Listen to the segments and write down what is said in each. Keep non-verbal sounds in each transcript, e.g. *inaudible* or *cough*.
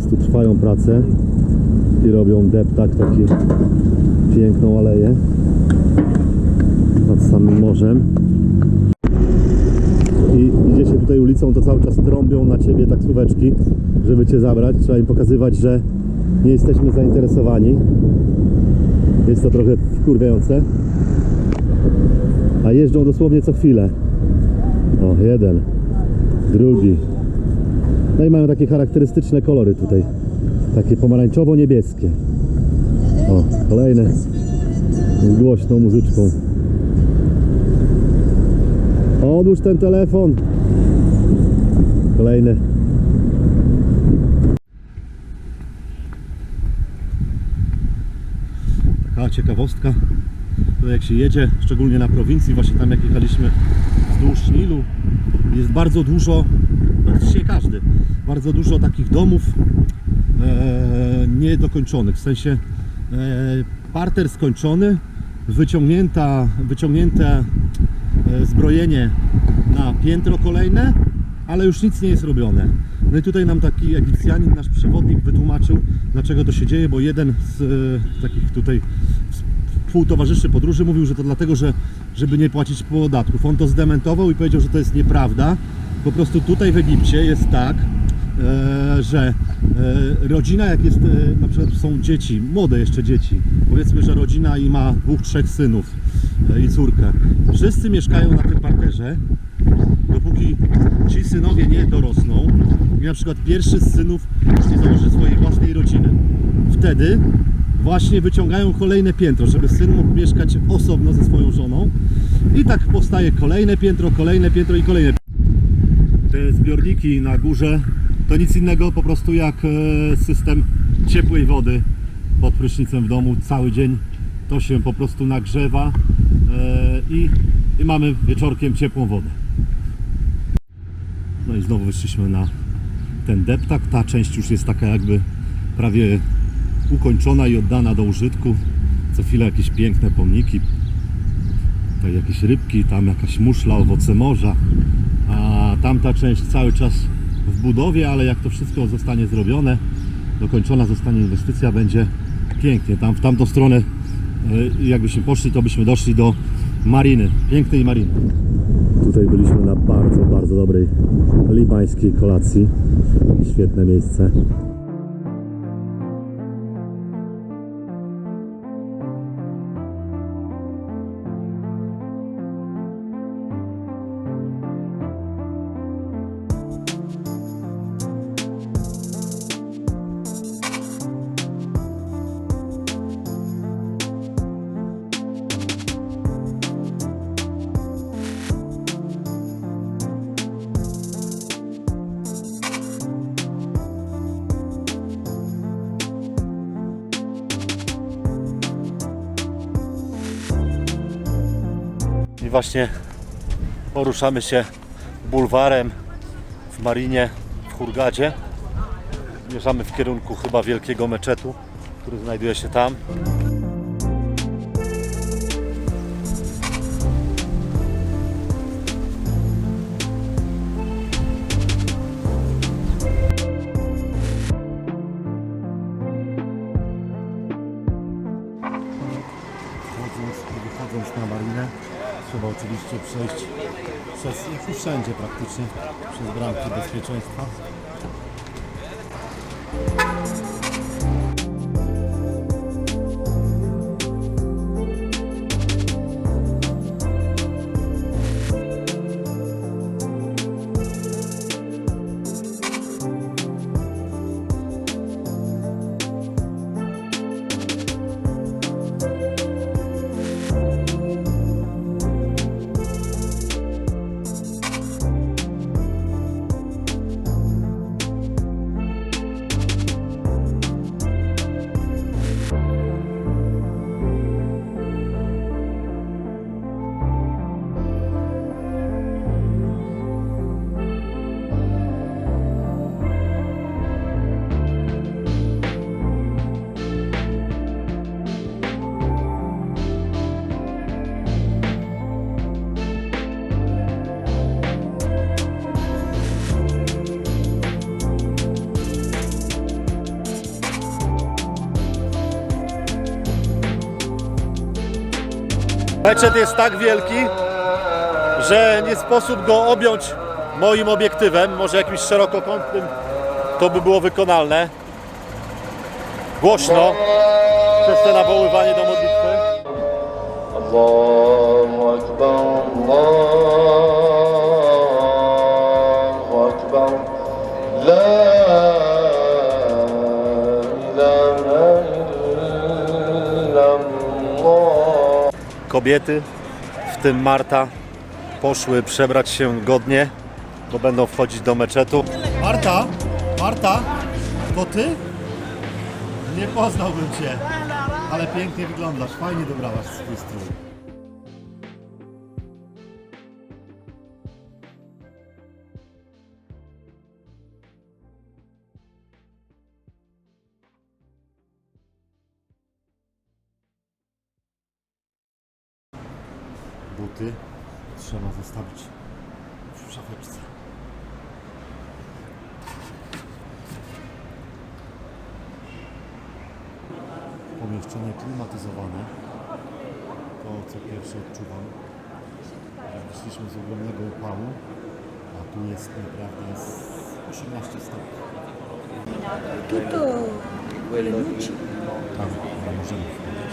czas tu trwają prace i robią deptak, taki piękną aleję nad samym morzem. I idzie się tutaj ulicą, to cały czas trąbią na ciebie taksóweczki, żeby cię zabrać. Trzeba im pokazywać, że nie jesteśmy zainteresowani. Jest to trochę wkurwiające. A jeżdżą dosłownie co chwilę. O, jeden, drugi. No i mają takie charakterystyczne kolory tutaj. Takie pomarańczowo-niebieskie. O, kolejne z głośną muzyczką. Odłóż ten telefon. Kolejny. Taka ciekawostka. To jak się jedzie, szczególnie na prowincji, właśnie tam jak jechaliśmy wzdłuż Nilu, jest bardzo dużo, dzisiaj każdy, bardzo dużo takich domów e, niedokończonych. W sensie e, parter skończony, wyciągnięta, wyciągnięte e, zbrojenie na piętro kolejne, ale już nic nie jest robione. No i tutaj nam taki Egipcjanin, nasz przewodnik wytłumaczył, dlaczego to się dzieje, bo jeden z e, takich tutaj współtowarzyszy podróży mówił, że to dlatego, że żeby nie płacić podatków. On to zdementował i powiedział, że to jest nieprawda. Po prostu tutaj w Egipcie jest tak, e, że e, rodzina, jak jest, e, na przykład są dzieci, młode jeszcze dzieci, powiedzmy, że rodzina i ma dwóch, trzech synów i córkę. Wszyscy mieszkają na tym parterze, dopóki ci synowie nie dorosną i na przykład pierwszy z synów nie założy swojej własnej rodziny. Wtedy właśnie wyciągają kolejne piętro, żeby syn mógł mieszkać osobno ze swoją żoną i tak powstaje kolejne piętro, kolejne piętro i kolejne te zbiorniki na górze to nic innego po prostu jak e, system ciepłej wody pod prysznicem w domu cały dzień. To się po prostu nagrzewa e, i, i mamy wieczorkiem ciepłą wodę. No i znowu wyszliśmy na ten deptak. Ta część już jest taka jakby prawie ukończona i oddana do użytku. Co chwilę jakieś piękne pomniki tutaj jakieś rybki, tam jakaś muszla, owoce morza tamta część cały czas w budowie, ale jak to wszystko zostanie zrobione, dokończona zostanie inwestycja, będzie pięknie. Tam w tamtą stronę, e, jakbyśmy poszli, to byśmy doszli do mariny, pięknej mariny. Tutaj byliśmy na bardzo, bardzo dobrej libańskiej kolacji. Świetne miejsce. Właśnie poruszamy się bulwarem w Marinie w Hurgadzie. Zmierzamy w kierunku chyba wielkiego meczetu, który znajduje się tam. Jak wszędzie praktycznie, przez bramki bezpieczeństwa. Meczet jest tak wielki, że nie sposób go objąć moim obiektywem, może jakimś szerokokątnym to by było wykonalne. Głośno przez te nawoływanie do modlitwy. Allah. Kobiety, w tym Marta, poszły przebrać się godnie, bo będą wchodzić do meczetu. Marta, Marta, to ty? Nie poznałbym cię, ale pięknie wyglądasz, fajnie dobrałaś swój strój. Szafeczce. Pomieszczenie klimatyzowane. To co pierwsze odczuwam. Wyszliśmy z ogromnego upału, a tu jest naprawdę jest 18 stopni. Tutto le luci. Tam nie możemy wchodzić.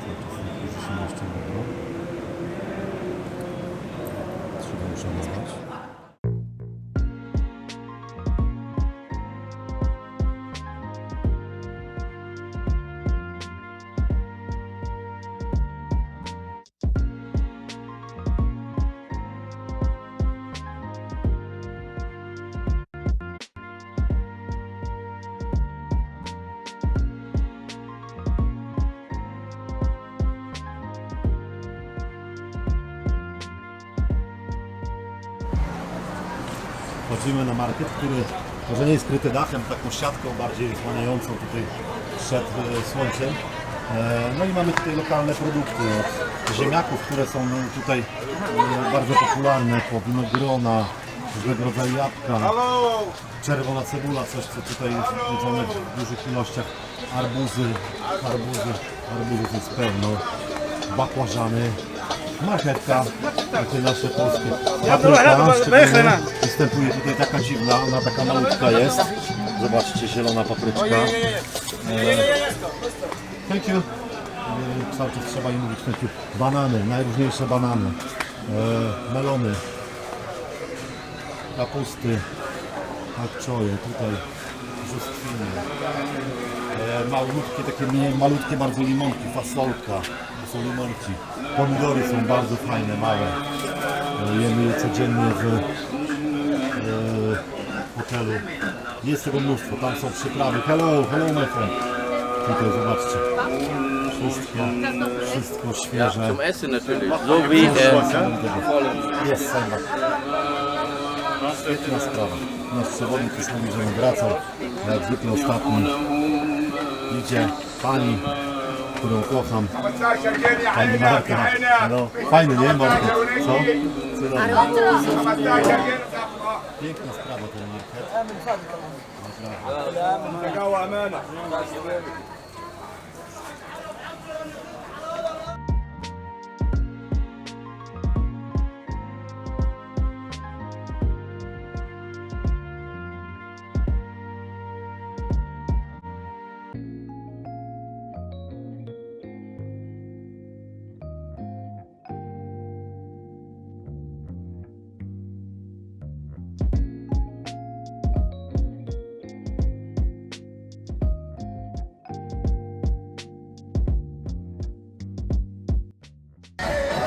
Cały czas niektórzy się jeszcze mogą. Trzeba Wchodzimy na market, który może nie jest kryty dachem, taką siatką bardziej wchłaniającą tutaj przed e, słońcem. E, No i mamy tutaj lokalne produkty od ziemniaków, które są no, tutaj e, bardzo popularne, po winogrona, różnego rodzaju jabłka, czerwona cebula, coś co tutaj jest jedzone w dużych ilościach, arbuzy, arbuzy, arbuzów jest pełno, bakłażany, marchetka, takie nasze polskie. Papryka, szczególnie występuje tutaj taka dziwna, ona taka malutka jest. Zobaczcie, zielona papryczka. E, Thank you. E, Cały czas trzeba im mówić thank you. Banany, najróżniejsze banany, e, melony, kapusty, akczoje, tutaj brzoskwiny, e, malutkie, takie malutkie bardzo limonki, fasolka, są pomidory są bardzo fajne, małe, jemy je codziennie w e, hotelu, jest tego mnóstwo, tam są przyprawy, hello, hello my friend, tutaj zobaczcie, wszystko, wszystko świeże, Zum Essen natürlich. So wie jest sędzia. Świetna sprawa. Nasz przewodnik już mówi, że nie wracał. Jak zwykle ostatni idzie pani, którą kocham. Pani Marta. No, fajny, nie Marta? Co? Piękna sprawa ten market.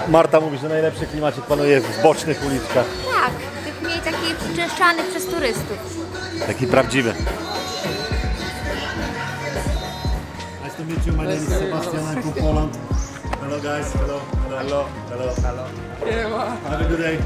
Marta mówi, że najlepszy klimacik panuje w bocznych uliczkach. Tak, tych mniej takich przyczeszczanych przez turystów. Taki prawdziwy. Nice to meet you. My name is Sebastian. I'm from Poland. Hello guys. Hello. Hello. Hello. Hello. Have a good day.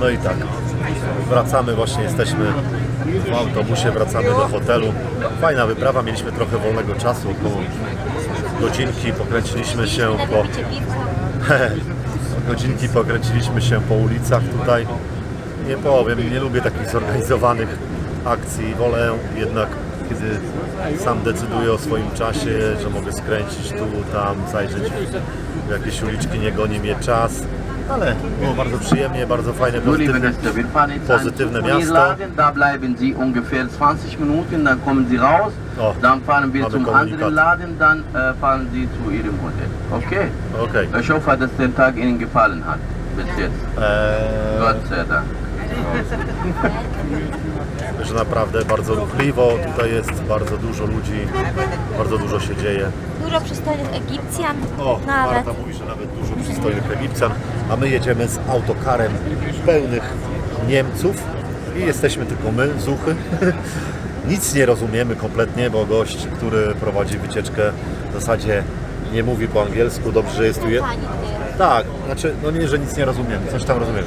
No i tak, wracamy, właśnie jesteśmy w autobusie wracamy do hotelu. Fajna wyprawa, mieliśmy trochę wolnego czasu, około godzinki pokręciliśmy się po *laughs* godzinki pokręciliśmy się po ulicach tutaj. Nie powiem, nie lubię takich zorganizowanych akcji. Wolę jednak, kiedy sam decyduję o swoim czasie, że mogę skręcić tu, tam, zajrzeć w jakieś uliczki, nie goni mnie czas. Ale było bardzo przyjemnie, bardzo fajne, pozytywne. An miasto. Da bleiben Sie ungefähr 20 Minuten, dann kommen Sie raus, Oh, dann fahren wir zum anderen Laden, dann äh, fahren Sie zu Ihrem Hotel. Okay? Okej. Ich hoffe, dass der Tag Ihnen gefallen hat, bis jetzt. Eee, Gott sei Dank. *laughs* że naprawdę bardzo ruchliwo, tutaj jest bardzo dużo ludzi, bardzo dużo się dzieje. Dużo przystojnych Egipcjan. O, nawet. Marta mówi, że nawet dużo przystojnych Egipcjan, a my jedziemy z autokarem pełnych Niemców i jesteśmy tylko my, zuchy. *laughs* Nic nie rozumiemy kompletnie, bo gość, który prowadzi wycieczkę w zasadzie nie mówi po angielsku, dobrze, że jest tu... Je... Tak, znaczy, no nie, że nic nie rozumiemy, coś tam rozumiemy.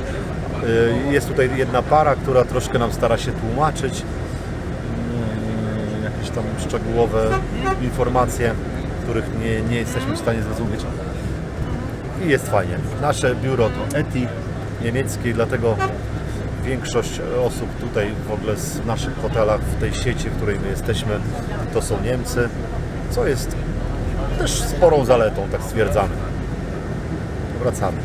Y, Jest tutaj jedna para, która troszkę nam stara się tłumaczyć mm, jakieś tam szczegółowe informacje, których nie, nie jesteśmy w stanie zrozumieć. I jest fajnie. Nasze biuro to ETI niemieckie, dlatego większość osób tutaj w ogóle z naszych hotelach, w tej sieci, w której my jesteśmy, to są Niemcy, co jest też sporą zaletą, tak stwierdzamy. Wracamy.